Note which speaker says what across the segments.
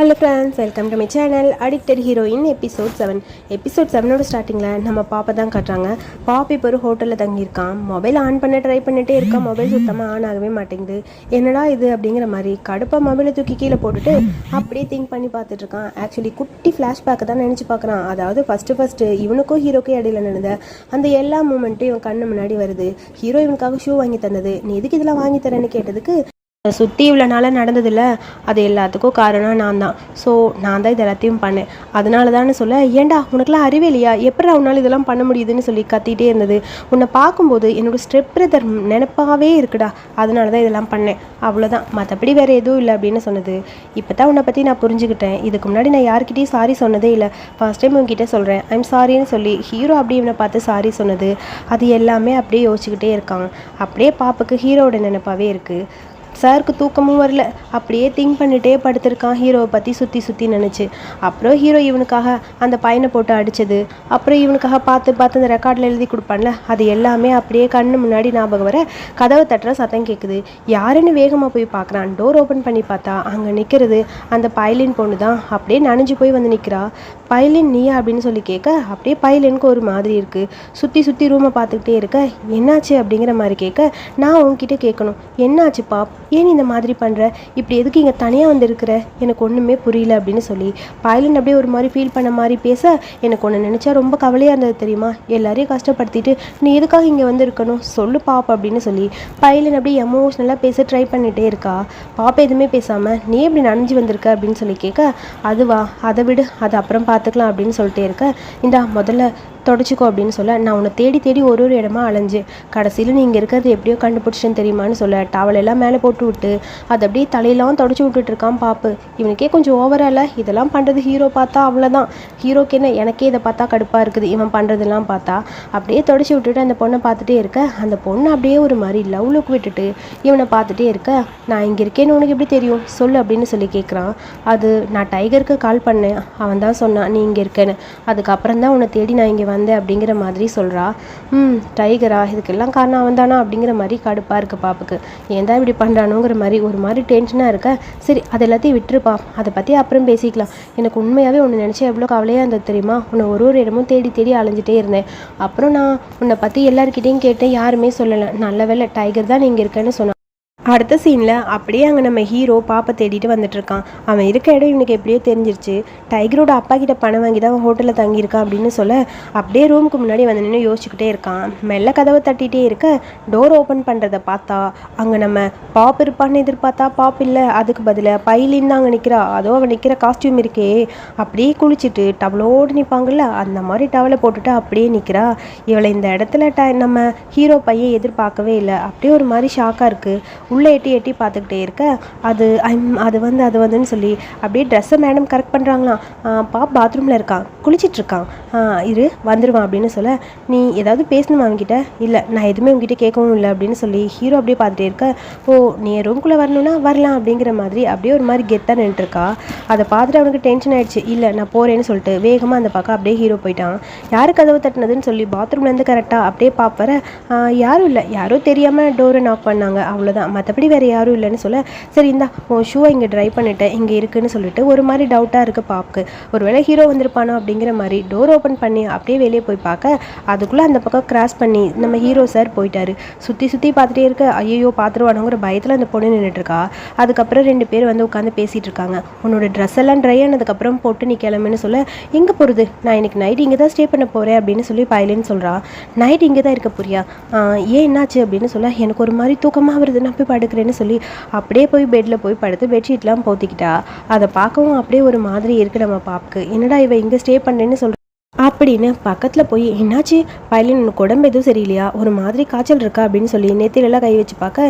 Speaker 1: Hello friends welcome to my channel addicted heroine episode seven episode செவனோட ஸ்டார்டிங்கில் நம்ம பாப்பை தான் காட்டுறாங்க. பாப்பா இப்போ ஒரு ஹோட்டலில் தங்கியிருக்கான். மொபைல் ஆன் பண்ண ட்ரை பண்ணிட்டே இருக்கான். மொபைல் சுத்தமாக ஆன் ஆகவே மாட்டேங்குது. என்னடா இது அப்படிங்கிற மாதிரி கடுப்பாக மொபைலை தூக்கி கீழே போட்டுட்டு அப்படியே திங்க் பண்ணி பார்த்துட்டு இருக்கான். ஆக்சுவலி குட்டி ஃப்ளாஷ்பேக்கை தான் நினச்சி பார்க்குறான். அதாவது ஃபஸ்ட்டு ஃபஸ்ட்டு இவனுக்கும் ஹீரோக்கும் இடையில நடந்த அந்த எல்லா மூமெண்ட்டும் இவன் கண்ணு முன்னாடி வருது. ஹீரோ இவனுக்காக ஷூ வாங்கி தந்தது. நீ எதுக்கு இதெல்லாம் வாங்கி தரேன்னு கேட்டதுக்கு சுற்றி இவ்வளோ நாளாக நடந்ததில்ல. அது எல்லாத்துக்கும் காரணம் நான் தான் ஸோ நான் தான் இது எல்லாத்தையும் பண்ணேன். அதனால தான் சொல்ல ஏன்டா உனக்குலாம் அறிவே இல்லையா? எப்படி அவனால் இதெல்லாம் பண்ண முடியுதுன்னு சொல்லி கத்திட்டே இருந்தது. உன்னை பார்க்கும்போது என்னோடய ஸ்டெப் பிரதர் நினப்பாகவே இருக்குடா. அதனால தான் இதெல்லாம் பண்ணேன். அவ்வளோதான் மற்றபடி வேறு எதுவும் இல்லை அப்படின்னு சொன்னது. இப்போ தான் உன்னை பற்றி நான் புரிஞ்சுக்கிட்டேன். இதுக்கு முன்னாடி நான் யார்கிட்டையும் சாரி சொன்னதே இல்லை. ஃபர்ஸ்ட் டைம் உங்ககிட்ட சொல்கிறேன் ஐம் சாரின்னு சொல்லி ஹீரோ அப்படியே இவனை பார்த்து சாரி சொன்னது. அது எல்லாமே அப்படியே யோசிச்சுக்கிட்டே இருக்கான். அப்படியே பாப்புக்கு ஹீரோட நினப்பாகவே இருக்குது சாருக்கு தூக்கமும் வரல. அப்படியே திங்க் பண்ணிட்டே படுத்திருக்கான் ஹீரோவை பற்றி சுற்றி சுற்றி நினச்சி. அப்புறம் ஹீரோ இவனுக்காக அந்த பையனை போட்டு அடித்தது அப்புறம் இவனுக்காக பார்த்து பார்த்து அந்த ரெக்கார்டில் எழுதி கொடுப்பான்ல. அது எல்லாமே அப்படியே கண்ணு முன்னாடி ஞாபகம் வர கதவை தட்டுற சத்தம் கேட்குது யாருன்னு வேகமாக போய் பார்க்குறான். டோர் ஓப்பன் பண்ணி பார்த்தா அங்கே நிற்கிறது அந்த பைலின் பொண்ணு தான் அப்படியே நனைஞ்சு போய் வந்து நிற்கிறா பைலின் நீயா அப்படின்னு சொல்லி கேட்க அப்படியே பைலினுக்கு ஒரு மாதிரி இருக்குது சுற்றி சுற்றி ரூமை பார்த்துக்கிட்டே இருக்க என்னாச்சு? அப்படிங்கிற மாதிரி கேட்க நான் உன்கிட்ட கேட்கணும். என்னாச்சுப்பா ஏன் இந்த மாதிரி பண்ணுற இப்படி எதுக்கு இங்கே தனியாக வந்திருக்கிற? எனக்கு ஒன்றுமே புரியல அப்படின்னு சொல்லி பைலன் அப்படியே ஒரு மாதிரி ஃபீல் பண்ண மாதிரி பேச எனக்கு ஒன்று நினச்சா ரொம்ப கவலையாக இருந்தது தெரியுமா? எல்லாரையும் கஷ்டப்படுத்திட்டு நீ எதுக்காக இங்கே வந்து இருக்கணும் சொல்லு பாப் அப்படின்னு சொல்லி பைலன் அப்படியே எமோஷ்னலாக பேச ட்ரை பண்ணிகிட்டே இருக்கா. பாப்பா எதுவுமே பேசாமல் நீ எப்படி நனைஞ்சு வந்திருக்க? அப்படின்னு சொல்லி கேட்க அதுவா? அதை விடு. அது அப்புறம் பார்த்துக்கலாம் அப்படின்னு சொல்லிட்டே இருக்க. இந்தா முதல்ல தொடச்சிக்கோ அப்படின்னு சொல்ல நான் உன்னை தேடி தேடி ஒரு ஒரு இடமா அலைஞ்சு கடைசியில் நீங்கள் இருக்கிறது எப்படியோ கண்டுபிடிச்சேன்னு தெரியுமான்னு சொல்ல டவல் எல்லாம் மேலே போட்டு விட்டு அது அப்படியே தலையெல்லாம் தொடச்சி விட்டுட்டு இருக்கான் பாப்பு. இவனுக்கே கொஞ்சம் ஓவரால இதெல்லாம் பண்ணுறது ஹீரோ பார்த்தா அவ்வளோதான் ஹீரோக்கு என்ன? எனக்கே இதை பார்த்தா கடுப்பாக இருக்குது. இவன் பண்ணுறதெல்லாம் பார்த்தா. அப்படியே தொடச்சி விட்டுட்டு அந்த பொண்ணை பார்த்துட்டே இருக்க. அந்த பொண்ணு அப்படியே ஒரு மாதிரி லவ் லுக் விட்டுட்டு இவனை பார்த்துட்டே இருக்க. நான் இங்கே இருக்கேன்னு உனக்கு எப்படி தெரியும்? சொல்லு அப்படின்னு சொல்லி கேட்குறான் அது நான் டைகருக்கு கால் பண்ணேன். அவன் தான் சொன்னான் நீ இங்கே இருக்கேன்னு. அதுக்கப்புறம் தான் உன்னை தேடி நான் இங்கே வந்தேன். அப்படிங்கிற மாதிரி சொல்கிறா ம் டைகரா இதுக்கெல்லாம் காரணம் அவன் தானா? அப்படிங்கிற மாதிரி கடுப்பாக இருக்குது பாப்புக்கு. ஏன் தான் இப்படி பண்ணுறானுங்கிற மாதிரி ஒரு மாதிரி டென்ஷனாக இருக்க? சரி அது எல்லாத்தையும் விட்டுருப்பா. அதை பற்றி அப்புறம் பேசிக்கலாம். எனக்கு உண்மையாகவே ஒன்று நினச்சி எவ்வளோ கவலையாக இருந்தது தெரியுமா? உன்னை ஒரு ஒரு இடமும் தேடி தேடி அலைஞ்சிட்டே இருந்தேன். அப்புறம் நான் உன்னை பற்றி எல்லாருக்கிட்டேயும் கேட்டேன். யாருமே சொல்லலை. நல்ல வேளை டைகர் தான் நீங்கள் இருக்கேன்னு சொன்னான் அடுத்த சீனில் அப்படியே அங்கே நம்ம ஹீரோ பாப்பை தேடிட்டு வந்துட்டு இருக்கான் அவன் இருக்க இடம் இவனுக்கு எப்படியோ தெரிஞ்சிருச்சு. டைகரோட அப்பா கிட்ட பணம் வாங்கி தான் அவன் ஹோட்டலில் தங்கியிருக்கான் அப்படின்னு சொல்ல அப்படியே ரூமுக்கு முன்னாடி வந்து நின்று யோசிச்சுக்கிட்டே இருக்கான். மெல்ல கதவை தட்டிகிட்டே இருக்க டோர் ஓப்பன் பண்ணுறதை பார்த்தா அங்கே நம்ம பாப் இருப்பான்னு எதிர்பார்த்தா பாப் இல்லை. அதுக்கு பதிலாக பைலின்னு அங்கே நிற்கிறா அதோ அவன் நிற்கிற காஸ்டியூம் இருக்கே. அப்படியே குளிச்சுட்டு டவலோடு நிற்பாங்கல்ல அந்த மாதிரி டவலை போட்டுட்டு அப்படியே நிற்கிறா இவளை இந்த இடத்துல ட நம்ம ஹீரோ பையன் எதிர்பார்க்கவே இல்லை. அப்படியே ஒரு மாதிரி ஷாக்காக இருக்குது உள்ளே எட்டி எட்டி பார்த்துக்கிட்டே இருக்க. அது ஐம் அது வந்து அது வந்துன்னு சொல்லி அப்படியே ட்ரெஸ்ஸை மேடம் கரெக்ட் பண்ணுறாங்களாம் பாப் பாத்ரூமில் இருக்கான். குளிச்சிட்ருக்கான் இரு வந்துடுவான் அப்படின்னு சொல்ல நீ ஏதாவது பேசணுமா அவன்கிட்ட? இல்லை நான் எதுவுமே உங்ககிட்ட கேட்கவும் இல்லை அப்படின்னு சொல்லி ஹீரோ அப்படியே பார்த்துட்டே இருக்க. ஓ நீ ரூம்குள்ளே வரணும்னா வரலாம் அப்படிங்கிற மாதிரி அப்படியே ஒரு மாதிரி கெத்தாக நின்றுருக்கா அதை பார்த்துட்டு அவனுக்கு டென்ஷன் ஆயிடுச்சு. இல்லை நான் போகிறேன்னு சொல்லிட்டு வேகமாக அந்த பக்கம் அப்படியே ஹீரோ போயிட்டான். யாரு கதவு தட்டினதுன்னு சொல்லி பாத்ரூம்லேருந்து கரெக்டாக அப்படியே பார்ப்பற யாரும் இல்லை. யாரோ தெரியாமல் டோரை நாக் பண்ணாங்க. அவ்வளோதான் மற்றபடி வேறு யாரும் இல்லைன்னு சொல்ல சரி இந்தா உன் ஷூவை இங்கே ட்ரை பண்ணிட்டேன் இங்கே இருக்குன்னு சொல்லிட்டு ஒரு மாதிரி டவுட்டாக இருக்குது பாப்புக்கு. ஒருவேளை ஹீரோ வந்திருப்பானோ அப்படிங்கிற மாதிரி டோர் ஓப்பன் பண்ணி அப்படியே வெளியே போய் பார்க்க அதுக்குள்ளே அந்த பக்கம் கிராஸ் பண்ணி நம்ம ஹீரோ சார் போயிட்டாரு. சுற்றி சுற்றி பார்த்துட்டே இருக்க ஐயோ பார்த்துருவானுங்கிற பயத்தில் அந்த பொண்ணு நின்றுட்டுருக்கா அதுக்கப்புறம் ரெண்டு பேர் வந்து உட்காந்து பேசிகிட்டு இருக்காங்க. உன்னோட ட்ரெஸ் எல்லாம் ட்ரை ஆனதுக்கப்புறம் போட்டு நீ கிளம்புன்னு சொல்ல எங்கே போகிறது நான் இன்னைக்கு நைட் இங்கே தான் ஸ்டே பண்ண போகிறேன் அப்படின்னு சொல்லி பைலன்னு சொல்கிறா நைட் இங்கே தான் இருக்க போறியா ஏன் என்னாச்சு? அப்படின்னு சொல்ல எனக்கு ஒரு மாதிரி தூக்கமாக வருது. நான் போய் படுக்கிறேன்னு சொல்லி அப்படியே போய் பெட்டில் போய் படுத்து பெட்ஷீட்லாம் போத்திக்கிட்டா அதை பார்க்கவும் அப்படியே ஒரு மாதிரி இருக்கு நம்ம பாப்புக்கு. என்னடா இவ இங்கே ஸ்டே பண்ணேன்னு சொல்ற? அப்படின்னு பக்கத்தில் போய் என்னாச்சு? பையன் உனக்கு உடம்பு எதுவும் சரியில்லையா? ஒரு மாதிரி காய்ச்சல் இருக்கா? அப்படின்னு சொல்லி நெத்திலெல்லாம் கை வச்சு பார்க்க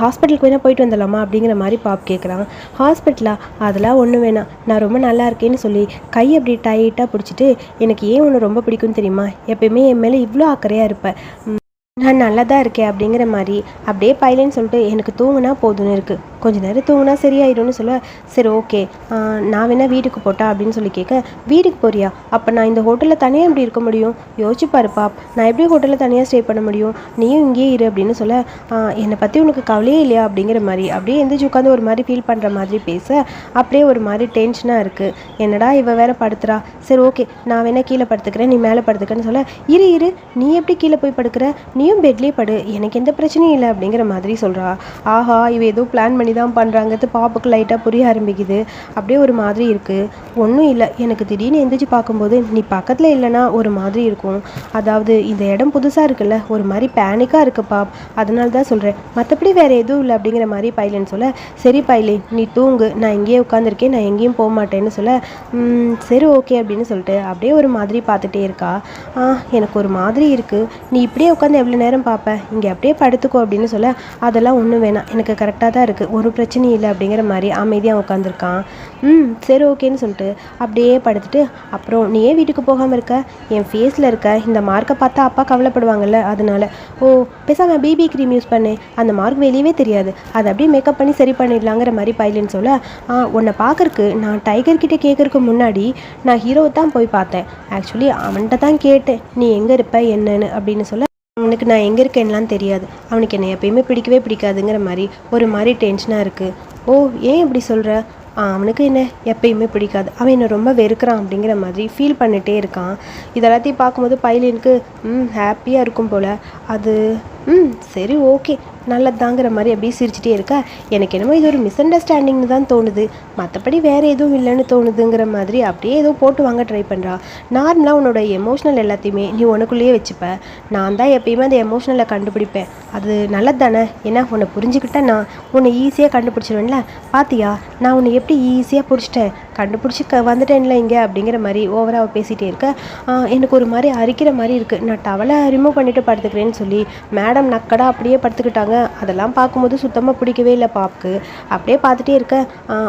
Speaker 1: ஹாஸ்பிட்டலுக்கு வேணால் போயிட்டு வந்துடலாமா? அப்படிங்கிற மாதிரி பாப் கேட்குறான் ஹாஸ்பிட்டலா அதெல்லாம் ஒன்றும் வேணாம். நான் ரொம்ப நல்லா இருக்கேன்னு சொல்லி கை அப்படி டைட்டாக பிடிச்சிட்டு எனக்கு ஏன் ஒன்று ரொம்ப பிடிக்கும்னு தெரியுமா? எப்பயுமே என் மேலே இவ்வளோ அக்கறையாக இருப்பேன் நான் நல்லா தான் இருக்கேன் அப்படிங்கிற மாதிரி அப்படியே பையலன்னு சொல்லிட்டு எனக்கு தூங்குனா போதும்னு இருக்குது கொஞ்ச நேரம் தூங்குனா சரியாயிடும்னு சொல்ல சரி ஓகே. நான் வேணா வீட்டுக்கு போட்டா அப்படின்னு சொல்லி கேட்க வீட்டுக்கு போறியா? அப்போ நான் இந்த ஹோட்டலில் தனியாக எப்படி இருக்க முடியும்? யோசிச்சு பாருப்பா நான் எப்படி ஹோட்டலில் தனியாக ஸ்டே பண்ண முடியும்? நீயும் இங்கேயே இரு அப்படின்னு சொல்ல "ஆ, என்னை பற்றி உனக்கு கவலையே இல்லையா? அப்படிங்கிற மாதிரி அப்படியே எந்திரிச்சு உட்காந்து ஒரு மாதிரி ஃபீல் பண்ணுற மாதிரி பேச அப்படியே ஒரு மாதிரி டென்ஷனாக இருக்குது என்னடா இவ வேற படுத்துறா? சரி ஓகே. நான் வேணா கீழே படுத்துக்கிறேன். நீ மேலே படுத்துக்கன்னு சொல்ல இரு இரு. நீ எப்படி கீழே போய் படுக்கிற? நீயும் பெட்லேயே படு. எனக்கு எந்த பிரச்சனையும் இல்லை அப்படிங்கிற மாதிரி சொல்கிறா ஆஹா இவ ஏதோ பிளான் பண்ணி தான் பண்ணுறாங்கிறது பாப்புக்கு லைட்டாக புரிய ஆரம்பிக்குது. அப்படியே ஒரு மாதிரி இருக்குது ஒன்றும் இல்லை. எனக்கு திடீர்னு எந்திரிச்சு பார்க்கும்போது நீ பக்கத்தில் இல்லைன்னா ஒரு மாதிரி இருக்கும். அதாவது இந்த இடம் புதுசாக இருக்குல்ல ஒரு மாதிரி பேனிக்காக இருக்குப்பா அதனால தான் சொல்கிறேன் மற்றபடி வேறு எதுவும் இல்லை அப்படிங்கிற மாதிரி பைலன் சொல்ல சரி பைலே நீ தூங்கு. நான் இங்கேயே உட்காந்துருக்கேன் நான் எங்கேயும் போக மாட்டேன்னு சொல்ல சரி ஓகே அப்படின்னு சொல்லிட்டு அப்படியே ஒரு மாதிரி பார்த்துட்டே இருக்கா. எனக்கு ஒரு மாதிரி இருக்குது நீ இப்படியே உட்காந்து எவ்வளோ இவ்வளோ நேரம் பார்ப்பேன். இங்கே அப்படியே படுத்துக்கோ அப்படின்னு சொல்ல அதெல்லாம் ஒன்றும் வேணாம். எனக்கு கரெக்டாக தான் இருக்குது ஒரு பிரச்சனையும் இல்லை அப்படிங்கிற மாதிரி அமைதியாக உட்காந்துருக்கான் ம் சரி ஓகேன்னு சொல்லிட்டு அப்படியே படுத்துட்டு அப்புறம் நீ ஏன் வீட்டுக்கு போகாமல் இருக்க? என் ஃபேஸில் இருக்க இந்த மார்க்கை பார்த்தா அப்பா கவலைப்படுவாங்கல்ல அதனால. ஓ பேசாமல் பிபி க்ரீம் யூஸ் பண்ணு. அந்த மார்க் வெளியவே தெரியாது. அதை அப்படியே மேக்கப் பண்ணி சரி பண்ணிடலாங்கிற மாதிரி பைலன்னு சொல்ல "ஆ, உன்னை பார்க்கறக்கு நான் டைகர் கிட்டே கேட்கறக்கு முன்னாடி நான் ஹீரோவை தான் போய் பார்த்தேன். ஆக்சுவலி அவன்கிட்ட தான் கேட்டேன். நீ எங்கே இருப்ப? என்னன்னு? அப்படின்னு சொல்ல அவனுக்கு நான் எங்கே இருக்கேன்லாம் தெரியாது. அவனுக்கு என்னை எப்பயுமே பிடிக்கவே பிடிக்காதுங்கிற மாதிரி ஒரு மாதிரி டென்ஷனாக இருக்குது ஓ ஏன் இப்படி சொல்கிற அவனுக்கு என்ன? எப்பயுமே பிடிக்காது. அவன் என்னை ரொம்ப வெறுக்கிறான் அப்படிங்கிற மாதிரி ஃபீல் பண்ணிகிட்டே இருக்கான். இதெல்லாத்தையும் பார்க்கும்போது பைலினுக்கு ம் ஹாப்பியாக இருக்கும் போல். அது ம் சரி ஓகே. நல்லதாங்கிற மாதிரி அப்படியே சிரிச்சிட்டே இருக்க? எனக்கு என்னமோ இது ஒரு மிஸ் அண்டர்ஸ்டாண்டிங்னு தான் தோணுது. மற்றபடி வேறு எதுவும் இல்லைன்னு தோணுதுங்கிற மாதிரி அப்படியே ஏதோ போட்டு வாங்க ட்ரை பண்ணுறா நார்மலாக உன்னோட எமோஷ்னல் எல்லாத்தையுமே நீ உனக்குள்ளேயே வச்சுப்ப. நான் தான் எப்பயுமே அந்த எமோஷ்னலை கண்டுபிடிப்பேன். அது நல்லது தானே ஏன்னா உன்னை புரிஞ்சுக்கிட்டா நான் உன்னை ஈஸியாக கண்டுபிடிச்சிருவேன்ல. பாத்தியா? நான் உன்னை எப்படி ஈஸியாக பிடிச்சிட்டேன் கண்டுபிடிச்சி க வந்துட்டேன்ல இங்கே அப்படிங்கிற மாதிரி ஓவராக பேசிகிட்டே இருக்க. எனக்கு ஒரு மாதிரி அரிக்கிற மாதிரி இருக்குது நான் டவலை ரிமூவ் பண்ணிவிட்டு படுத்துக்கிறேன்னு சொல்லி மேடம் நக்கடா அப்படியே படுத்துக்கிட்டாங்க. அதெல்லாம் பார்க்கும்போது சுத்தமாக பிடிக்கவே இல்லை பாப்புக்கு. அப்படியே பார்த்துட்டே இருக்க.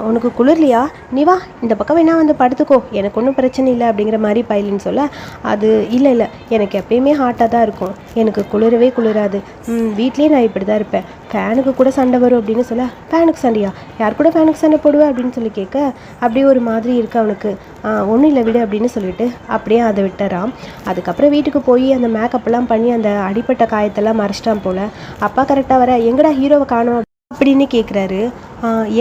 Speaker 1: உனக்கு குளிர்லையா? நீ வா. இந்த பக்கம் வேணா வந்து படுத்துக்கோ. எனக்கு ஒன்றும் பிரச்சனை இல்லை அப்படிங்கிற மாதிரி பயிலின்னு சொல்ல. அது இல்லை இல்லை. எனக்கு எப்பயுமே ஹாட்டாக தான் இருக்கும். எனக்கு குளிரவே குளிராது. ம், நான் இப்படி தான் இருப்பேன். ஃபேனுக்கு கூட சண்டை வரும் அப்படின்னு சொல்ல. ஃபேனுக்கு சண்டையா? யார் கூட ஃபேனுக்கு சண்டை போடுவேன் அப்படின்னு சொல்லி கேட்க. அப்படியே ஒரு மாதிரி இருக்கு அவனுக்கு. ஒன்றும் இல்லை விடு அப்படின்னு சொல்லிட்டு அப்படியே அதை விட்டுறான். அதுக்கப்புறம் வீட்டுக்கு போய் அந்த மேக்கப்லாம் பண்ணி அந்த அடிப்பட்ட காயத்தெல்லாம் அடிச்சிட்டான் போல். அப்பா கரெக்டாக வர எங்கடா ஹீரோவை காணும் அப்படின்னு கேட்குறாரு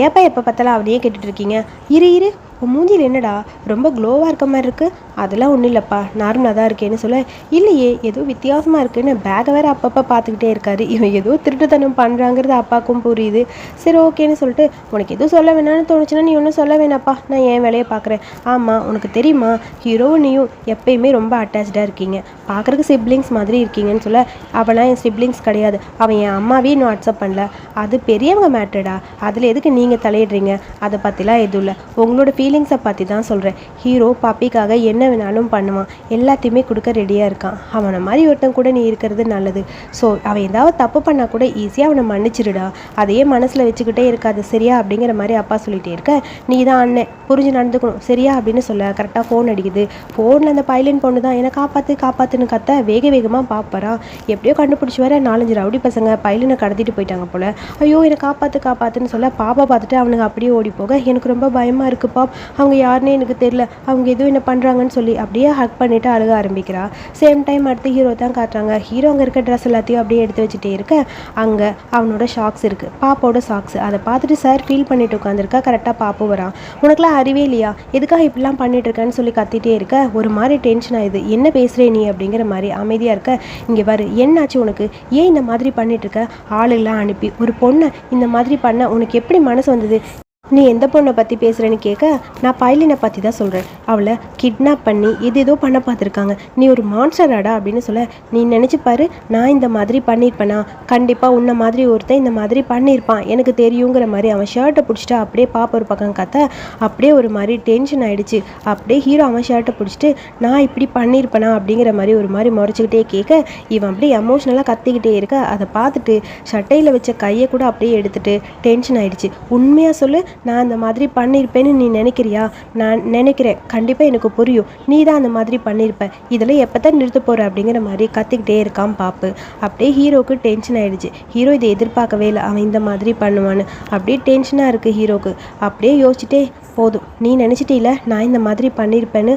Speaker 1: ஏப்பா எப்போ பார்த்தாலும் அவனையே கேட்டுட்ருக்கீங்க. இரு இரு. உன் மூஞ்சியில் என்னடா? ரொம்ப க்ளோவாக இருக்க மாதிரி இருக்குது அதெல்லாம் ஒன்றும் இல்லைப்பா. நார்மலாக தான் இருக்கேன்னு சொல்ல. இல்லையே ஏதோ வித்தியாசமாக இருக்குன்னு பேக்கை வேறு அப்பப்போ பார்த்துக்கிட்டே இருக்காரு. இவன் ஏதோ திருட்டுத்தனம் பண்ணுறாங்கிறது அப்பாவுக்கும் புரியுது. சரி ஓகேன்னு சொல்லிட்டு உனக்கு எதுவும் சொல்ல வேணாம்னு தோணுச்சுன்னா நீ ஒன்றும் சொல்ல வேணாப்பா நான் என் வேலையை பார்க்குறேன். ஆமாம் உனக்கு தெரியுமா? ஹீரோனையும் எப்பயுமே ரொம்ப அட்டாச்சாக இருக்கீங்க. பார்க்குறக்கு சிப்ளிங்ஸ் மாதிரி இருக்கீங்கன்னு சொல்ல. அவனா என் சிப்ளிங்ஸ் கிடையாது. அவன் என் அம்மாவே இன்னும் வாட்ஸ்அப் பண்ணல. அது பெரியவங்க மேட்டர்டா அதில் எதுக்கு நீங்கள் தலையிடுறீங்க? அதை பற்றிலாம் எதுவும் இல்லை. உங்களோட ஃபீலிங்ஸை பற்றி தான் சொல்கிறேன் ஹீரோ பாப்பிக்காக என்ன வேணாலும் பண்ணுவான். எல்லாத்தையுமே கொடுக்க ரெடியாக இருக்கான். அவனை மாதிரி ஒருத்தன் கூட நீ இருக்கிறது நல்லது. ஸோ அவன் ஏதாவது தப்பு பண்ணால் கூட ஈஸியாக அவனை மன்னிச்சிடுடா அதையே மனசில் வச்சுக்கிட்டே இருக்காது சரியா? அப்படிங்கிற மாதிரி அப்பா சொல்லிகிட்டே இருக்க நீ தான் அண்ணன். புரிஞ்சு நடந்துக்கணும். சரியா? அப்படின்னு சொல்ல கரெக்டாக ஃபோன் அடிக்குது. ஃபோனில் அந்த பைலன் பொண்ணு தான் என்னை காப்பாற்று காப்பாற்றுன்னு கத்த வேக வேகமாக பார்ப்பறா எப்படியோ கண்டுபிடிச்சி வர நாலஞ்சு ரவுடி பசங்க பைலனை கடத்திட்டு போயிட்டாங்க போல. ஐயோ என்னை காப்பாற்று காப்பாற்றுன்னு சொல்ல பாப்பா பார்த்துட்டு அவனுங்க அப்படியே ஓடி போக எனக்கு ரொம்ப பயமாக இருக்குது பாப். அவங்க யாருன்னே எனக்கு தெரியல. அவங்க எதுவும் என்ன பண்ணுறாங்கன்னு சொல்லி அப்படியே ஹக் பண்ணிவிட்டு அழுக ஆரம்பிக்கிறா. சேம் டைம் அடுத்து ஹீரோ தான் காட்டுறாங்க. ஹீரோ அங்கே இருக்க ட்ரெஸ் எல்லாத்தையும் அப்படியே எடுத்து வச்சுட்டே இருக்க. அங்கே அவனோட ஷாக்ஸ் இருக்குது பாப்போட சாக்ஸ் அதை பார்த்துட்டு சார் ஃபீல் பண்ணிட்டு உட்காந்துருக்கா கரெக்டாக பாப்பு வரான் உனக்குலாம் அறிவே இல்லையா? எதுக்காக இப்படிலாம் பண்ணிட்டு இருக்கேன்னு சொல்லி கத்திட்டே இருக்க. ஒரு மாதிரி டென்ஷன் ஆகுது என்ன பேசுகிறே நீ அப்படிங்கிற மாதிரி அமைதியாக இருக்க. இங்கே பாரு என்னாச்சு உனக்கு? ஏன் இந்த மாதிரி பண்ணிட்டு இருக்க? ஆளுகளாம் அனுப்பி. ஒரு பொண்ணை இந்த மாதிரி பண்ண உனக்கு எப்படி மனசு வந்தது? நீ எந்த பொண்ணை பற்றி பேசுகிறேன்னு கேட்க நான் பைலினை பற்றி தான் சொல்கிறேன் அவளை கிட்னாப் பண்ணி இது ஏதோ பண்ண பார்த்துருக்காங்க. நீ ஒரு மான்ஸ்டராடா அப்படின்னு சொல்ல நீ நினச்சி பாரு நான் இந்த மாதிரி பண்ணியிருப்பேனா? கண்டிப்பாக உன்ன மாதிரி ஒருத்தன் இந்த மாதிரி பண்ணியிருப்பான். எனக்கு தெரியுங்கிற மாதிரி அவன் ஷர்ட்டை பிடிச்சிட்டு அப்படியே பாப்பா ஒரு பக்கம் கத்த அப்படியே ஒரு மாதிரி டென்ஷன் ஆகிடுச்சு அப்படியே ஹீரோ அவன் ஷர்ட்டை பிடிச்சிட்டு நான் இப்படி பண்ணியிருப்பேனா? அப்படிங்கிற மாதிரி ஒரு மாதிரி முறைச்சிக்கிட்டே கேட்க இவன் அப்படியே எமோஷ்னலாக கத்திக்கிட்டே இருக்க. அதை பார்த்துட்டு சட்டையில் வச்ச கையை கூட அப்படியே எடுத்துட்டு டென்ஷன் ஆகிடுச்சு உண்மையாக சொல்லு நான் அந்த மாதிரி பண்ணியிருப்பேன்னு நீ நினைக்கிறியா? நான் நினைக்கிறேன். கண்டிப்பாக எனக்கு புரியும். நீ தான் அந்த மாதிரி பண்ணியிருப்ப இதில் எப்போ தான் நிறுத்த போகிற அப்படிங்கிற மாதிரி கத்திக்கிட்டே இருக்கான் பாப்பு. அப்படியே ஹீரோக்கு டென்ஷன் ஆயிடுச்சு. ஹீரோ இதை எதிர்பார்க்கவே இல்லை. அவன் இந்த மாதிரி பண்ணுவான்னு. அப்படியே டென்ஷனாக இருக்குது ஹீரோக்கு. அப்படியே யோசிச்சுட்டே போதும். நீ நினச்சிட்டில நான் இந்த மாதிரி பண்ணியிருப்பேன்னு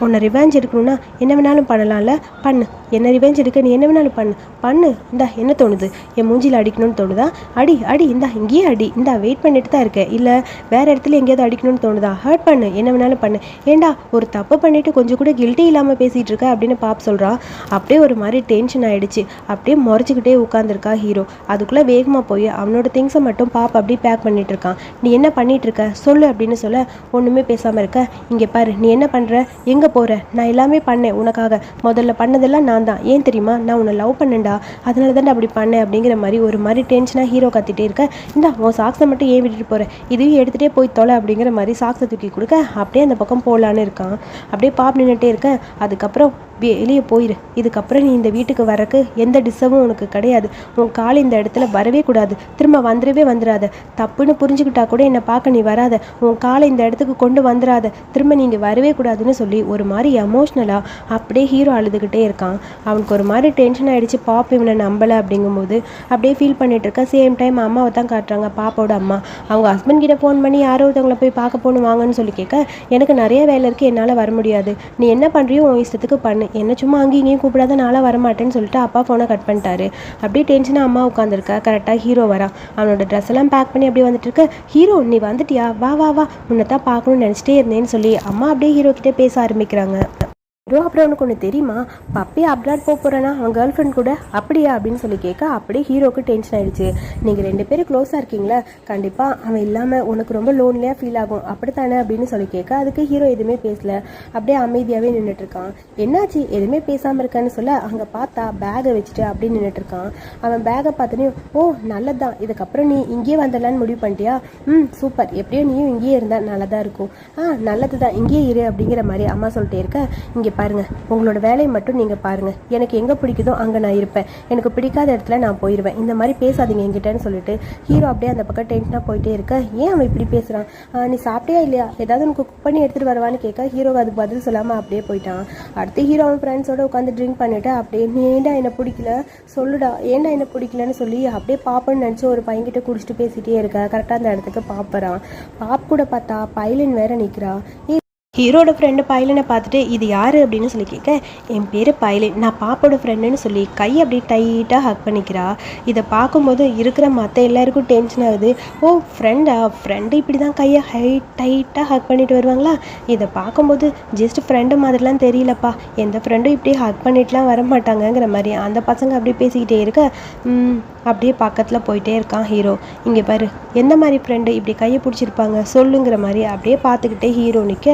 Speaker 1: உன்னை ரிவெஞ்ச் எடுக்கணும்னா என்ன வேணாலும் பண்ணலாம்ல? பண்ணு. என்ன ரிவெஞ்ச் எடுக்க நீ என்ன வேணாலும் பண்ணு. பண்ணு. இந்தா என்ன தோணுது? என் மூஞ்சியில் அடிக்கணும்னு தோணுதா? அடி அடி இந்தா இங்கேயே அடி. இந்தா வெயிட் பண்ணிட்டு தான் இருக்கேன். இல்லை வேற இடத்துல எங்கேயாவது அடிக்கணும்னு தோணுதா? ஹர்ட் பண்ணு. என்ன வேணாலும் பண்ணு. ஏண்டா ஒரு தப்பு பண்ணிட்டு கொஞ்சம் கூட கில்ட்டி இல்லாமல் பேசிகிட்டு இருக்க அப்படின்னு பாப் சொல்கிறா அப்படியே ஒரு மாதிரி டென்ஷன் ஆயிடுச்சு. அப்படியே முறைச்சிக்கிட்டே உட்காந்துருக்கா ஹீரோ அதுக்குள்ளே வேகமாக போய் அவனோட திங்ஸை மட்டும் பாப் அப்படியே பேக் பண்ணிட்டு இருக்கான். நீ என்ன பண்ணிட்டு இருக்க? சொல்லு அப்படின்னு சொல்ல ஒன்றுமே பேசாமல் இருக்க. இங்கே பாரு நீ என்ன பண்ணுற எங்கே போகிற நான் எல்லாமே பண்ணேன் உனக்காக. முதல்ல பண்ணதெல்லாம் நான் தான். ஏன் தெரியுமா? நான் உன்னை லவ் பண்ணேன்டா. அதனால தான் அப்படி பண்ணேன் அப்படிங்கிற மாதிரி ஒரு மாதிரி டென்ஷனாக ஹீரோ கத்திட்டே இருக்க. இந்தா உன் சாக்ஸை மட்டும் ஏன் விட்டுட்டு போகிறேன் இதையும் எடுத்துகிட்டே போய் தொலை அப்படிங்கிற மாதிரி சாக்ஸை தூக்கி கொடுக்க. அப்படியே அந்த பக்கம் போகலான்னு இருக்கான். அப்படியே பாப் நின்றுட்டே இருக்க. அதுக்கப்புறம் வெளியே போயிரு. இதுக்கப்புறம் நீ இந்த வீட்டுக்கு வரக்கு எந்த டிஸ்டர்பும் உனக்கு கிடையாது. உன் கால் இந்த இடத்துல வரவே கூடாது. திரும்ப வந்துடவே வந்துடாத. தப்புன்னு புரிஞ்சுக்கிட்டா கூட என்னை பார்க்க நீ வராத. உன் கால் இந்த இடத்துக்கு கொண்டு வந்துடாத திரும்ப நீங்கள் வரவே கூடாதுன்னு சொல்லி ஒரு மாதிரி எமோஷ்னலாக அப்படியே ஹீரோ அழுதுகிட்டே இருக்கான். அவனுக்கு ஒரு மாதிரி டென்ஷன் ஆகிடுச்சு பாப் இவனை நம்பலை அப்படிங்கும்போது அப்படியே ஃபீல் பண்ணிட்டு இருக்க. சேம் டைம் அம்மாவை தான் காட்டுறாங்க. பாப்போட அம்மா. அவங்க ஹஸ்பண்ட் கிட்ட ஃபோன் பண்ணி யாரோ ஒருத்தவங்களை போய் பார்க்க போகணும் வாங்கன்னு சொல்லி கேட்க எனக்கு நிறைய வேலை இருக்குது என்னால் வர முடியாது. நீ என்ன பண்ணுறியோ உன் இஷ்டத்துக்கு பண்ணு. என்ன சும்மா அங்கேயும் இங்கேயும் கூப்பிடாத. நாளாக வரமாட்டேன்னு சொல்லிட்டு அப்பா ஃபோனை கட் பண்ணிட்டாரு. அப்படியே டென்ஷனாக அம்மா உட்காந்துருக்கா கரெக்டாக ஹீரோ வரா அவனோட ட்ரெஸ் எல்லாம் பேக் பண்ணி அப்படியே வந்துட்டு இருக்க. ஹீரோ நீ வந்துட்டியா? வா வா வா. உன்னை தான் பார்க்கணும்னு நினச்சிட்டே இருந்தேன்னு சொல்லி அம்மா அப்படியே ஹீரோ கிட்டே பேச ஆரம்பிக்கிறாங்க. ஹீரோ அப்புறம் உனக்கு ஒன்று தெரியுமா? பப்பி அப்ராட் போக போகிறேன்னா அவன் கேர்ள் ஃப்ரெண்ட் கூட? அப்படியா? அப்படின்னு சொல்லி கேட்க அப்படியே ஹீரோக்கு டென்ஷன் ஆயிடுச்சு. நீங்கள் ரெண்டு பேரும் க்ளோஸாக இருக்கீங்களா? கண்டிப்பாக அவன் இல்லாமல் உனக்கு ரொம்ப லோன்லியாக ஃபீல் ஆகும். அப்படித்தானே? அப்படின்னு சொல்லி கேட்க அதுக்கு ஹீரோ எதுவுமே பேசல. அப்படியே அமைதியாகவே நின்றுட்டுருக்கான் என்னாச்சு? எதுவுமே பேசாமல் இருக்கான்னு சொல்ல அங்கே பார்த்தா பேகை வச்சுட்டு அப்படியே நின்றுட்டுருக்கான் அவன் பேகை பார்த்தோன்னே ஓ நல்லதுதான். இதுக்கப்புறம் நீ இங்கேயே வந்துடலான்னு முடிவு பண்ணிட்டியா? ம் சூப்பர். எப்படியோ நீயும் இங்கேயே இருந்தால் நல்லதாக இருக்கும். ஆ நல்லது தான் இங்கேயே இரு. அப்படிங்கிற மாதிரி அம்மா சொல்லிட்டே இருக்க இங்கே பாருங்க. உங்களோட வேலையை மட்டும் நீங்கள் பாருங்க. எனக்கு எங்கே பிடிக்குதோ அங்கே நான் இருப்பேன். எனக்கு பிடிக்காத இடத்துல நான் போயிடுவேன் இந்த மாதிரி பேசாதீங்க என்கிட்டன்னு சொல்லிட்டு ஹீரோ அப்படியே அந்த பக்கம் டென்ஷனாக போயிட்டே இருக்க. ஏன் அவன் இப்படி பேசுகிறான் நீ சாப்பிட்டியா இல்லையா? ஏதாவது உனக்கு குக் பண்ணி எடுத்துகிட்டு வருவான்னு கேட்க ஹீரோ அதுக்கு பதில் சொல்லாமல் அப்படியே போயிட்டான். அடுத்து ஹீரோ அவன் ஃப்ரெண்ட்ஸோட உட்காந்து ட்ரிங்க் பண்ணிட்டு அப்படியே நீ ஏன்டா என்ன பிடிக்கல? சொல்லுடா. ஏன்டா என்ன பிடிக்கலன்னு சொல்லி அப்படியே பாப்பன்னு நினச்சி ஒரு பையன்கிட்ட குடிச்சிட்டு பேசிட்டே இருக்க. கரெக்டாக அந்த இடத்துக்கு பாப்பறான். பாப் கூட பார்த்தா பைலன் வேற நிற்கிறா ஹீரோட ஃப்ரெண்டு பைலனை பார்த்துட்டு இது யார்? அப்படின்னு சொல்லி கேட்க என் பேர் பைலன் நான் பாப்போட ஃப்ரெண்டுன்னு சொல்லி கை அப்படியே டைட்டாக ஹக் பண்ணிக்கிறா. இதை பார்க்கும்போது இருக்கிற மற்ற எல்லாருக்கும் டென்ஷன் ஆகுது. ஓ ஃப்ரெண்டா ஃப்ரெண்டு இப்படி தான் கையை ஹை டைட்டாக ஹக் பண்ணிட்டு வருவாங்களா? இதை பார்க்கும்போது ஜஸ்ட் ஃப்ரெண்டு மாதிரிலாம் தெரியலப்பா. எந்த ஃப்ரெண்டும் இப்படி ஹக் பண்ணிட்டுலாம் வர மாட்டாங்கங்கிற மாதிரி அந்த பசங்க அப்படியே பேசிக்கிட்டே இருக்க ம், அப்படியே பக்கத்தில் போயிட்டே இருக்கான் ஹீரோ இங்கே பாரு எந்த மாதிரி ஃப்ரெண்டு இப்படி கையை பிடிச்சிருப்பாங்க? சொல்லுங்கிற மாதிரி அப்படியே பார்த்துக்கிட்டே ஹீரோ நிற்க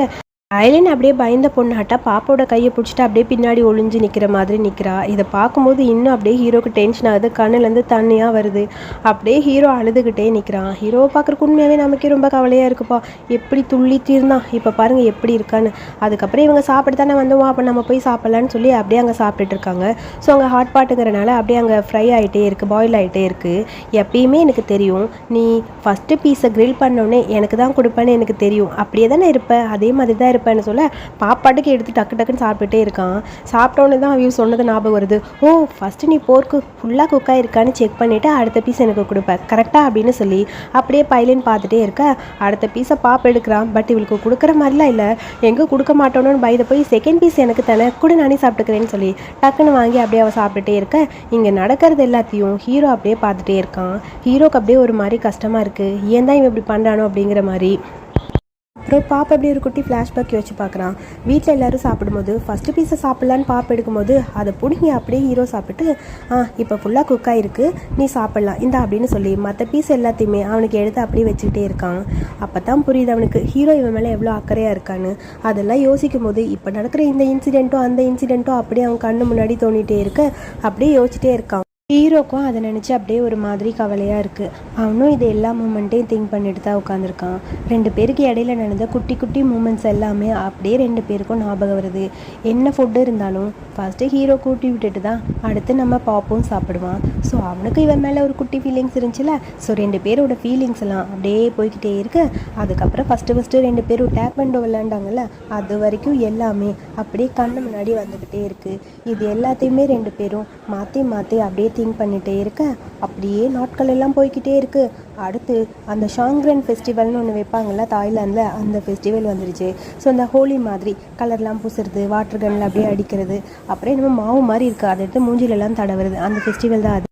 Speaker 1: ஐலின் அப்படியே பயந்த பொண்ணாட்டா பாப்போட கையை பிடிச்சிட்டு அப்படியே பின்னாடி ஒளிஞ்சு நிற்கிற மாதிரி நிற்கிறா இதை பார்க்கும்போது இன்னும் அப்படியே ஹீரோக்கு டென்ஷன் ஆகுது. கண்ணுலேருந்து தண்ணியாக வருது. அப்படியே ஹீரோ அழுதுகிட்டே நிற்கிறான் ஹீரோவை பார்க்குறக்கு உண்மையாகவே நமக்கே ரொம்ப கவலையாக இருக்குப்பா. எப்படி துள்ளி தீர்ந்தான். இப்போ பாருங்கள் எப்படி இருக்கான்னு. அதுக்கப்புறம் இவங்க சாப்பிட்டு தானே வந்தோம். அப்போ நம்ம போய் சாப்பிட்லான்னு சொல்லி அப்படியே அங்கே சாப்பிட்டுட்டு இருக்காங்க. ஸோ அங்கே ஹாட் பாட்டுங்கிறனால அப்படியே அங்கே ஃப்ரை ஆகிட்டே இருக்குது பாயில் ஆகிட்டே இருக்குது எப்பயுமே எனக்கு தெரியும் நீ ஃபஸ்ட்டு பீஸை க்ரில் பண்ணோடனே எனக்கு தான் கொடுப்பேன்னு எனக்கு தெரியும். அப்படியே தானே இருப்பேன் அதே மாதிரி தான் இருப்பேன்னு சொல்ல? பாப்பாட்டுக்கு எடுத்து டக்கு டக்குன்னு சாப்பிட்டுட்டே இருக்கான். சாப்பிட்டோன்னே தான் அவன் சொன்னது ஞாபகம் வருது. ஓ ஃபஸ்ட்டு நீ போர்க்கு ஃபுல்லாக குக்காக இருக்கான்னு செக் பண்ணிவிட்டு அடுத்த பீஸ் எனக்கு கொடுப்ப. கரெக்டாக அப்படின்னு சொல்லி அப்படியே பைலின்னு பார்த்துட்டே இருக்க. அடுத்த பீஸை பாப் எடுக்கிறான். பட் இவளுக்கு கொடுக்குற மாதிரிலாம் இல்லை. எங்கே கொடுக்க மாட்டோன்னு பயந்து போய் செகண்ட் பீஸ் எனக்கு தானே. கூட நானே சாப்பிட்டுக்கிறேன்னு சொல்லி டக்குன்னு வாங்கி அப்படியே அவள் சாப்பிட்டுட்டே இருக்க. இங்கே நடக்கிறது எல்லாத்தையும் ஹீரோ அப்படியே பார்த்துட்டே இருக்கான். ஹீரோக்கு அப்படியே ஒரு மாதிரி கஷ்டமாக இருக்குது ஏன் தான் இவன் இப்படி பண்ணுறானோ அப்படிங்கிற மாதிரி. அப்புறம் பாப்பா எப்படி ஒரு குட்டி ஃப்ளாஷ்பேக் வச்சு பார்க்குறான். வீட்டில் எல்லாரும் சாப்பிடும்போது ஃபஸ்ட்டு பீஸை சாப்பிட்லான்னு பாப்பா எடுக்கும்போது அதை பிடிங்கி அப்படியே ஹீரோ சாப்பிட்டு ஆ இப்போ ஃபுல்லாக குக் ஆகிருக்கு நீ சாப்பிட்லாம் இந்த அப்படின்னு சொல்லி மற்ற பீஸ் எல்லாத்தையுமே அவனுக்கு எடுத்து அப்படியே வச்சுக்கிட்டே இருக்கான். அப்போ தான் புரியுது அவனுக்கு ஹீரோ இவன் மேலே எவ்வளோ அக்கறையாக இருக்கான்னு. அதெல்லாம் யோசிக்கும் போது இப்போ நடக்கிற இந்த இன்சிடெண்ட்டும் அந்த இன்சிடெண்ட்டும் அப்படியே அவன் கண்ணு முன்னாடி தோண்டிகிட்டே இருக்க அப்படியே யோசிச்சிட்டே இருக்கான். ஹீரோக்கும் அதை நினச்சி அப்படியே ஒரு மாதிரி கவலையாக இருக்குது அவனும் இது எல்லா மூமெண்ட்டையும் திங்க் பண்ணிட்டு தான் உட்காந்துருக்கான் ரெண்டு பேருக்கு இடையில நடந்த குட்டி குட்டி மூமெண்ட்ஸ் எல்லாமே அப்படியே ரெண்டு பேருக்கும் ஞாபகம் வருது. என்ன ஃபுட்டு இருந்தாலும் ஃபஸ்ட்டு ஹீரோ கூட்டி விட்டுட்டு தான் அடுத்து நம்ம பாப்பும் சாப்பிடுவான். ஸோ அவனுக்கு இவன் மேலே ஒரு குட்டி ஃபீலிங்ஸ் இருந்துச்சுல? ஸோ ரெண்டு பேரோட ஃபீலிங்ஸ் எல்லாம் அப்படியே போய்கிட்டே இருக்கு. அதுக்கப்புறம் ஃபஸ்ட்டு ஃபஸ்ட்டு ரெண்டு பேரும் டேப் அண்ட் விளையாண்டாங்கல்ல? அது வரைக்கும் எல்லாமே அப்படியே கண்ணு முன்னாடி வந்துக்கிட்டே இருக்குது இது எல்லாத்தையுமே ரெண்டு பேரும் மாற்றி மாற்றி அப்படியே திங்க் பண்ணிகிட்டே இருக்க. அப்படியே நாட்கள் எல்லாம் போய்கிட்டே இருக்குது அடுத்து அந்த ஷாங்க்ரன் ஃபெஸ்டிவல்னு ஒன்று வைப்பாங்கள்ல தாய்லாந்தில் அந்த ஃபெஸ்டிவல் வந்துருச்சு. ஸோ அந்த ஹோலி மாதிரி கலர்லாம் பூசுறது வாட்டர் கன்னில் அப்படியே அடிக்கிறது. அப்புறம் என்னமோ மாவு மாதிரி இருக்குது அதை எடுத்து மூஞ்சிலெல்லாம் தடவுறது. அந்த ஃபெஸ்டிவல் தான் அது.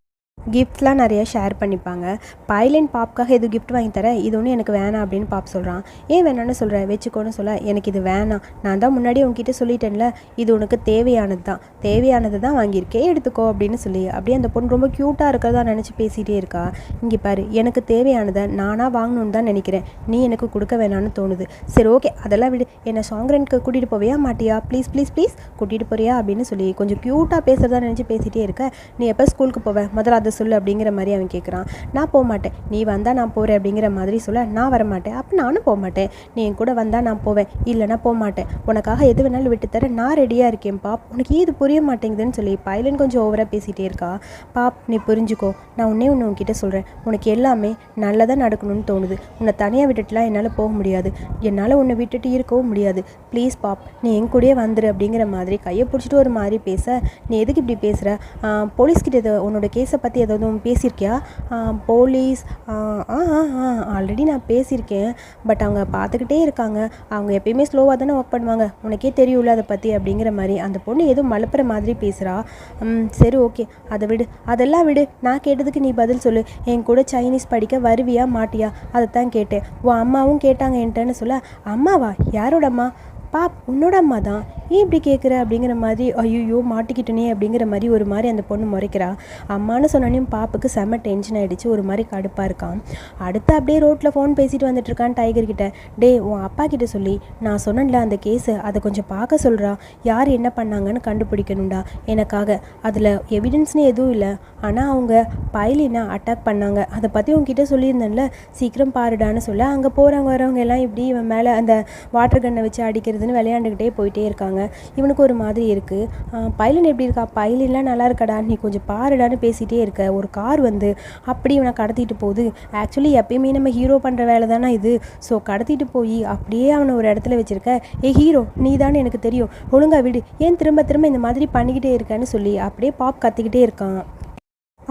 Speaker 1: கிஃப்ட்லாம் நிறையா ஷேர் பண்ணிப்பாங்க. பைலன் பாப்காக எதுவும் கிஃப்ட் வாங்கி தரேன் இது ஒன்று எனக்கு வேணாம் அப்படின்னு பாப் சொல்கிறான் ஏன் வேணான்னு சொல்கிறேன் வச்சுக்கோன்னு சொல்ல எனக்கு இது வேணாம். நான் தான் முன்னாடி உங்ககிட்ட சொல்லிட்டேன்ல இது உனக்கு தேவையானது தான். தேவையானது தான் வாங்கியிருக்கேன் எடுத்துக்கோ அப்படின்னு சொல்லி அப்படியே அந்த பொண்ணு ரொம்ப க்யூட்டாக இருக்கிறதா நினச்சி பேசிகிட்டே இருக்கா. இங்கே பாரு எனக்கு தேவையானதை நானாக வாங்கணும்னு தான் நினைக்கிறேன். நீ எனக்கு கொடுக்க வேணாம்னு தோணுது. சரி ஓகே அதெல்லாம் விடு. என்னை சாங்ரனுக்கு கூட்டிகிட்டு போவியா மாட்டியா? ப்ளீஸ் ப்ளீஸ் ப்ளீஸ் கூட்டிகிட்டு போறியா அப்படின்னு சொல்லி கொஞ்சம் க்யூட்டாக பேசுகிறதா நினச்சி பேசிகிட்டே இருக்க. நீ எப்போ ஸ்கூலுக்கு போவேன் முதல்ல அது சொல்லு அப்படிங்கிற மாதிரி அவன் கேட்குறான் நான் போக மாட்டேன். நீ வந்தால் நான் போகிறேன் அப்படிங்கிற மாதிரி சொல்ல. நான் வரமாட்டேன் அப்போ நானும் போக மாட்டேன். நீ என் கூட வந்தால் நான் போவேன். இல்லைனா போக மாட்டேன். உனக்காக எது வேணாலும் விட்டு தர நான் ரெடியாக இருக்கேன் பாப். உனக்கு ஏது புரிய மாட்டேங்குதுன்னு சொல்லி. பைலன் கொஞ்சம் ஓவராக பேசிகிட்டே இருக்கா. பாப் நீ புரிஞ்சுக்கோ. நான் உன்னே ஒன்று உன்கிட்ட சொல்கிறேன் உனக்கு எல்லாமே நல்லதாக நடக்கணும்னு தோணுது. உன்னை தனியாக விட்டுட்டுலாம் என்னால் போக முடியாது. என்னால் உன்னை விட்டுட்டு இருக்கவும் முடியாது. ப்ளீஸ் பாப் நீ என் கூடயே வந்துரு அப்படிங்கிற மாதிரி கையை பிடிச்சிட்டு ஒரு மாதிரி பேச. நீ எதுக்கு இப்படி பேசுகிற போலீஸ்கிட்ட இதை உன்னோட கேஸை பற்றி ஏதாவது பேசியிருக்கியா போலீஸ் ஆ ஆ ஆ ஆல்ரெடி நான் பேசியிருக்கேன். பட் அவங்க பார்த்துக்கிட்டே இருக்காங்க. அவங்க எப்பயுமே ஸ்லோவாக தானே ஒர்க் பண்ணுவாங்க. உனக்கே தெரியும்ல அதை பற்றி அப்படிங்கிற மாதிரி. அந்த பொண்ணு ஏதோ மலுப்புற மாதிரி பேசுகிறா ம், சரி ஓகே அதை விடு. அதெல்லாம் விடு. நான் கேட்டதுக்கு நீ பதில் சொல்லு. என் கூட சைனீஸ் படிக்க வருவியா மாட்டியா? அதை தான் கேட்டேன். உன் அம்மாவும் கேட்டாங்க என்கிட்டன்னு சொல்ல அம்மாவா? யாரோட அம்மா பாப் உன்னோட அம்மா தான். ஏன் இப்படி கேட்குற அப்படிங்கிற மாதிரி ஐயோ மாட்டிக்கிட்டனே அப்படிங்கிற மாதிரி ஒரு மாதிரி அந்த பொண்ணு முறைக்கிறா. அம்மான்னு சொன்னோன்னே பாப்புக்கு செம டென்ஷன் ஆகிடுச்சு ஒரு மாதிரி கடுப்பாக இருக்கான். அடுத்து அப்படியே ரோட்டில் ஃபோன் பேசிட்டு வந்துட்டு இருக்கான் டைகர் கிட்ட. டே உன் அப்பா கிட்ட சொல்லி நான் சொன்னேன்ல அந்த கேஸு அதை கொஞ்சம் பார்க்க சொல்கிறா யார் என்ன பண்ணாங்கன்னு கண்டுபிடிக்கணும்டா. எனக்காக. அதில் எவிடன்ஸ்னு எதுவும் இல்லை. ஆனால் அவங்க பைலினை அட்டாக் பண்ணாங்க. அதை பற்றி உங்ககிட்ட சொல்லியிருந்தேன்ல. சீக்கிரம் பாருடான்னு சொல்ல அங்கே போகிறவங்க வரவங்க எல்லாம் இப்படி இவன் மேலே அந்த வாட்டர் கன்னை வச்சு அடிக்கிறது. இதுன்னு விளையாண்டுக்கிட்டே போயிட்டே இருக்காங்க. இவனுக்கு ஒரு மாதிரி இருக்குது பைலன் எப்படி இருக்கா? பைலன்லாம் நல்லா இருக்கடா. நீ கொஞ்சம் பாருடான்னு பேசிகிட்டே இருக்க. ஒரு கார் வந்து அப்படி இவனை கடத்திட்டு போகுது. ஆக்சுவலி எப்பயுமே நம்ம ஹீரோ பண்ணுற வேலை தானே இது? ஸோ கடத்திட்டு போய் அப்படியே அவனை ஒரு இடத்துல வச்சுருக்க. ஏ ஹீரோ நீ தானே எனக்கு தெரியும். ஒழுங்கா விடு. ஏன் திரும்ப திரும்ப இந்த மாதிரி பண்ணிக்கிட்டே இருக்கேன்னு சொல்லி அப்படியே பாப் கத்திக்கிட்டே இருக்கான்.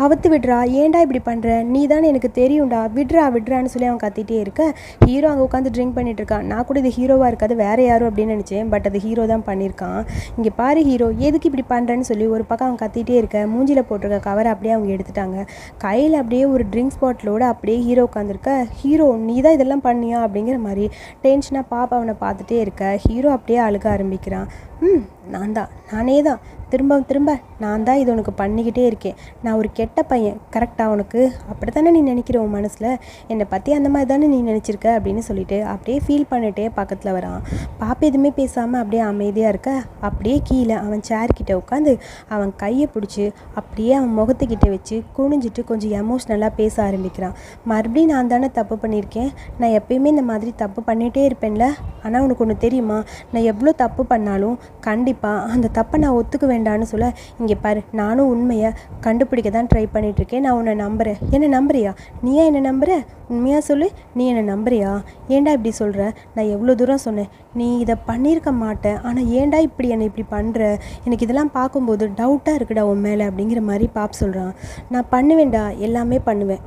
Speaker 1: அவத்து விடுறா ஏன்டா இப்படி பண்ணுற நீ தானே எனக்கு தெரியும்டா. விடுறா விடுறான்னு சொல்லி அவன் கத்திட்டே இருக்க. ஹீரோ அங்கே உட்காந்து ட்ரிங்க் பண்ணிட்டு இருக்கான். நான் கூட இது ஹீரோவாக இருக்காது வேற யாரும் அப்படின்னு நினச்சேன். பட் அது ஹீரோ தான் பண்ணியிருக்கான் இங்கே பாரு ஹீரோ எதுக்கு இப்படி பண்ணுறேன்னு சொல்லி ஒரு பக்கம் அவன் கத்திட்டே இருக்க. மூஞ்சியில் போட்டிருக்க கவரை அப்படியே அவங்க எடுத்துட்டாங்க. கையில் அப்படியே ஒரு ட்ரிங்க்ஸ் பாட்டிலோட அப்படியே ஹீரோ உட்காந்துருக்க ஹீரோ நீ தான் இதெல்லாம் பண்ணியா? அப்படிங்கிற மாதிரி டென்ஷனாக பாப்பா அவனை பார்த்துட்டே இருக்க. ஹீரோ அப்படியே அழுக ஆரம்பிக்கிறான். ம் நான் தான் நானே தான் திரும்ப திரும்ப நான் தான் இது உனக்கு பண்ணிக்கிட்டே இருக்கேன். நான் ஒரு கெட்ட பையன். கரெக்டாக உனக்கு? அப்படி தானே நீ நினைக்கிற உன் மனசில்? என்னை பற்றி அந்த மாதிரி தானே நீ நினச்சிருக்க? அப்படின்னு சொல்லிட்டு அப்படியே ஃபீல் பண்ணிட்டே பக்கத்தில் வரான். பாப்பா எதுவுமே பேசாமல் அப்படியே அமைதியாக இருக்க. அப்படியே கீழே அவன் சேர்கிட்ட உட்காந்து அவன் கையை பிடிச்சி அப்படியே அவன் முகத்துக்கிட்ட வச்சு குனிஞ்சிட்டு கொஞ்சம் எமோஷ்னலாக பேச ஆரம்பிக்கிறான். மறுபடியும் நான் தானே தப்பு பண்ணியிருக்கேன்? நான் எப்பயுமே இந்த மாதிரி தப்பு பண்ணிகிட்டே இருப்பேன்ல? ஆனால் உனக்கு ஒன்று தெரியுமா? நான் எவ்வளோ தப்பு பண்ணாலும் கண்டிப்பாக அந்த தப்பை நான் ஒத்துக்க வேண்டான்னு சொல்ல இங்கே பாரு நானும் உண்மையை கண்டுபிடிக்க தான் ட்ரை பண்ணிகிட்ருக்கேன் நான் உன்னை நம்புகிறேன் என்னை நம்புறியா? நீ ஏன் என்ன நம்புற? உண்மையாக சொல்லு நீ என்னை நம்புறியா? ஏன்டா இப்படி சொல்கிற நான் எவ்வளோ தூரம் சொன்னேன் நீ இதை பண்ணியிருக்க மாட்டேன். ஆனால் ஏன்டா இப்படி என்னை இப்படி பண்ணுற எனக்கு இதெல்லாம் பார்க்கும்போது டவுட்டாக இருக்குடா உன் மேலே? அப்படிங்கிற மாதிரி பாப் சொல்கிறான் நான் பண்ணுவேன்டா எல்லாமே பண்ணுவேன்.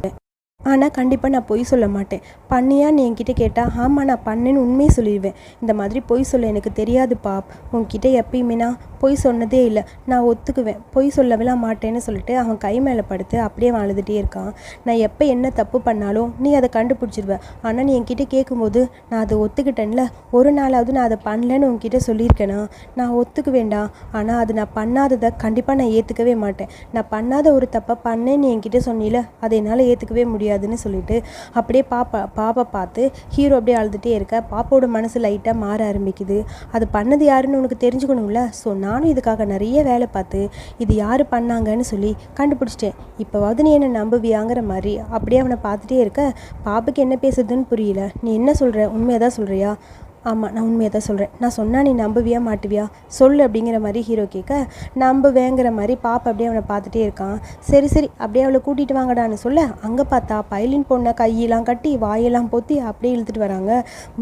Speaker 1: ஆனால் கண்டிப்பாக நான் பொய் சொல்ல மாட்டேன். பண்ணியா நீ என்கிட்ட கேட்டால் ஆமாம் நான் பண்ணேன்னு உண்மையை சொல்லிடுவேன். இந்த மாதிரி பொய் சொல்ல எனக்கு தெரியாது பாப். உன்கிட்ட எப்பயுமே நான் பொய் சொன்னதே இல்லை. நான் ஒத்துக்குவேன். பொய் சொல்லவெல்லாம் மாட்டேன்னு சொல்லிட்டு அவன் கை மேலே படுத்து அப்படியே அவன் அழுதுகிட்டே இருக்கான். நான் எப்போ என்ன தப்பு பண்ணாலும் நீ அதை கண்டுபிடிச்சிருவ. ஆனால் நீ என்கிட்ட கேட்கும்போது நான் அதை ஒத்துக்கிட்டேன்ல. ஒரு நாளாவது நான் அதை பண்ணலன்னு உன்கிட்ட சொல்லியிருக்கேனா? நான் ஒத்துக்குவேண்டா ஆனால் அது நான் பண்ணாததை கண்டிப்பாக நான் ஏற்றுக்கவே மாட்டேன். நான் பண்ணாத ஒரு தப்பை பண்ணேன்னு என்கிட்ட சொன்னில அதை என்னால் ஏற்றுக்கவே முடியாதுன்னு சொல்லிட்டு அப்படியே பாப்பா பாப்பா பார்த்து ஹீரோ அப்படியே அழுதுகிட்டே இருக்க. பாப்பாவோட மனசு லைட்டாக மாற ஆரம்பிக்குது. அது பண்ணது யாருன்னு உனக்கு தெரிஞ்சுக்கணும்ல? ஸோ நான் நானும் இதுக்காக நிறைய வேலை பார்த்து இது யார் பண்ணாங்கன்னு சொல்லி கண்டுபிடிச்சிட்டேன். இப்போவாவது நீ என்னை நம்புவியாங்கிற மாதிரி அப்படியே அவனை பார்த்துட்டே இருக்க. பாப்புக்கு என்ன பேசுறதுன்னு புரியல. நீ என்ன சொல்கிற உண்மையாக தான் சொல்கிறியா ஆமாம் நான் உண்மையை தான் சொல்கிறேன் நான் சொன்னால் நீ நம்புவியா மாட்டுவியா? சொல்லு அப்படிங்கிற மாதிரி ஹீரோ கேட்க நம்புவேங்கிற மாதிரி பாப்பா அப்படியே அவனை பார்த்துட்டே இருக்கான். சரி சரி அப்படியே அவளை கூட்டிகிட்டு வாங்கடான்னு சொல்ல அங்கே பார்த்தா பைலின் பொண்ணை கையெல்லாம் கட்டி வாயெல்லாம் பொத்தி அப்படியே இழுத்துட்டு வராங்க.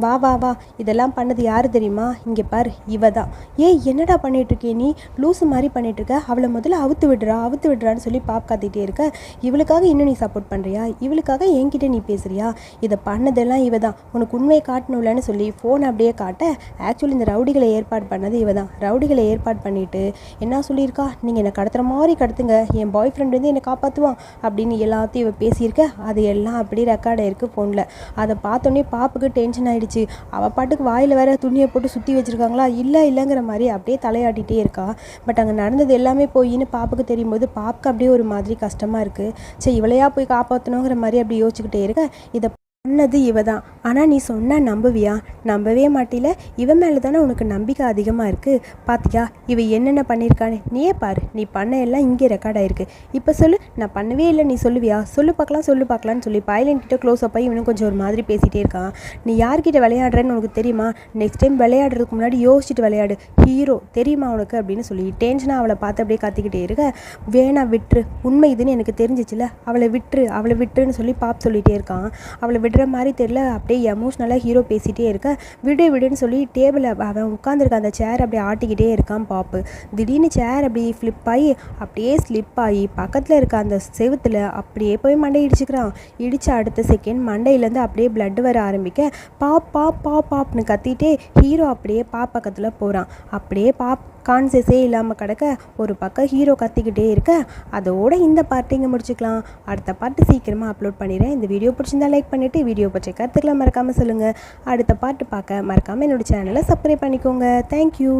Speaker 1: வா வா வா இதெல்லாம் பண்ணது யார் தெரியுமா? இங்கே பார் இவ தான் ஏய் என்னடா பண்ணிகிட்ருக்கே இருக்கே நீ? லூசு மாதிரி பண்ணிகிட்ருக்க இருக்க அவளை முதல்ல அவுத்து விடுறா அவுத்து விடுறான்னு சொல்லி பாப் காத்திட்டே இருக்க. இவளுக்காக இன்னும் நீ சப்போர்ட் பண்ணுறியா இவளுக்காக என்கிட்ட நீ பேசுறியா? இதை பண்ணதெல்லாம் இவ தான் உனக்கு உண்மையை காட்டணும்லன்னு சொல்லி ஃபோனை அப்படியே காட்ட ஆக்சுவலி இந்த ரவுடிகளை ஏற்பாடு பண்ணது இவ தான் ரவுடிகளை ஏற்பாடு பண்ணிவிட்டு என்ன சொல்லியிருக்கா? நீங்கள் என்னை கடத்துகிற மாதிரி கடத்துங்க. என் பாய் ஃப்ரெண்ட் வந்து என்னை காப்பாற்றுவான் அப்படின்னு எல்லாத்தையும் இவ பேசியிருக்க. அது எல்லாம் அப்படியே ரெக்கார்ட் ஆயிருக்கு ஃபோனில் அதை பார்த்தோன்னே பாப்புக்கு டென்ஷன் ஆகிடுச்சு அவள் பாட்டுக்கு வாயில் வேற துணியை போட்டு சுற்றி வச்சுருக்காங்களா? இல்லை இல்லைங்கிற மாதிரி அப்படியே தலையாட்டிகிட்டே இருக்கா. பட் அங்கே நடந்தது எல்லாமே போயின்னு பாப்புக்கு தெரியும் போது பாப்புக்கு அப்படியே ஒரு மாதிரி கஷ்டமாக இருக்குது சரி இவளையா போய் காப்பாற்றணுங்கிற மாதிரி அப்படி யோசிச்சுக்கிட்டே இருக்க. இதை சொன்னது இவ தான் ஆனால் நீ சொன்னால் நம்புவியா? நம்பவே மாட்டில. இவன் மேலே தானே உனக்கு நம்பிக்கை அதிகமாக இருக்குது பாத்தியா இவ என்னென்ன பண்ணியிருக்கான்னு நீயே பாரு. நீ பண்ண எல்லாம் இங்கே ரெக்கார்ட் ஆகிருக்கு இப்போ சொல்லு. நான் பண்ணவே இல்லை. நீ சொல்லுவியா? சொல்லு பார்க்கலாம் சொல்லு பார்க்கலான்னு சொல்லி பைலன்கிட்ட க்ளோஸ் அப் இவனும் கொஞ்சம் ஒரு மாதிரி பேசிகிட்டே இருக்கான். நீ யார்கிட்ட விளையாடுறேன்னு உனக்கு தெரியுமா? நெக்ஸ்ட் டைம் விளையாடுறதுக்கு முன்னாடி யோசிச்சுட்டு விளையாடு. ஹீரோ தெரியுமா உனக்கு அப்படின்னு சொல்லி. டென்ஷனாக அவளை பார்த்து அப்படியே கத்திக்கிட்டே இருக்க. வேணா விட்டுரு. உண்மை இதுன்னு எனக்கு தெரிஞ்சிச்சுல. அவளை விட்டுரு. அவளை விட்டுருன்னு சொல்லி பாப் சொல்லிகிட்டே இருக்கான். அவளை விடுற மாதிரி தெரியல. அப்படியே எமோஷ்னலாக ஹீரோ பேசிகிட்டே இருக்க. விடு விடுன்னு சொல்லி டேபிளில் அவன் உட்காந்துருக்க அந்த சேர் அப்படியே ஆட்டிக்கிட்டே இருக்கான் பாப்பு. திடீர்னு சேர் அப்படி ஃப்ளிப் ஆகி அப்படியே ஸ்லிப் ஆகி பக்கத்தில் இருக்க அந்த செவுத்தில் அப்படியே போய் மண்டை இடிச்சுக்கிறான். இடித்த அடுத்த செகண்ட் மண்டையிலேருந்து அப்படியே பிளட் வர ஆரம்பிக்க பாப் பாப் பாப் பாப்னு கத்திட்டே ஹீரோ அப்படியே பாப் பக்கத்தில் போகிறான் அப்படியே பாப் கான்சியஸே இல்லாமல் கிடக்க ஒரு பக்கம் ஹீரோ கத்திக்கிட்டே இருக்க. அதோட இந்த பார்ட்டு இங்கே முடிச்சுக்கலாம். அடுத்த பாட்டு சீக்கிரமாக அப்லோட் பண்ணிடுறேன். இந்த வீடியோ பிடிச்சிருந்தா லைக் பண்ணிவிட்டு வீடியோ பற்றி கருத்துக்களை மறக்காமல் சொல்லுங்கள் அடுத்த பாட்டு பார்க்க மறக்காமல் என்னோட சேனலை சப்ஸ்கிரைப் பண்ணிக்கோங்க. தேங்க்யூ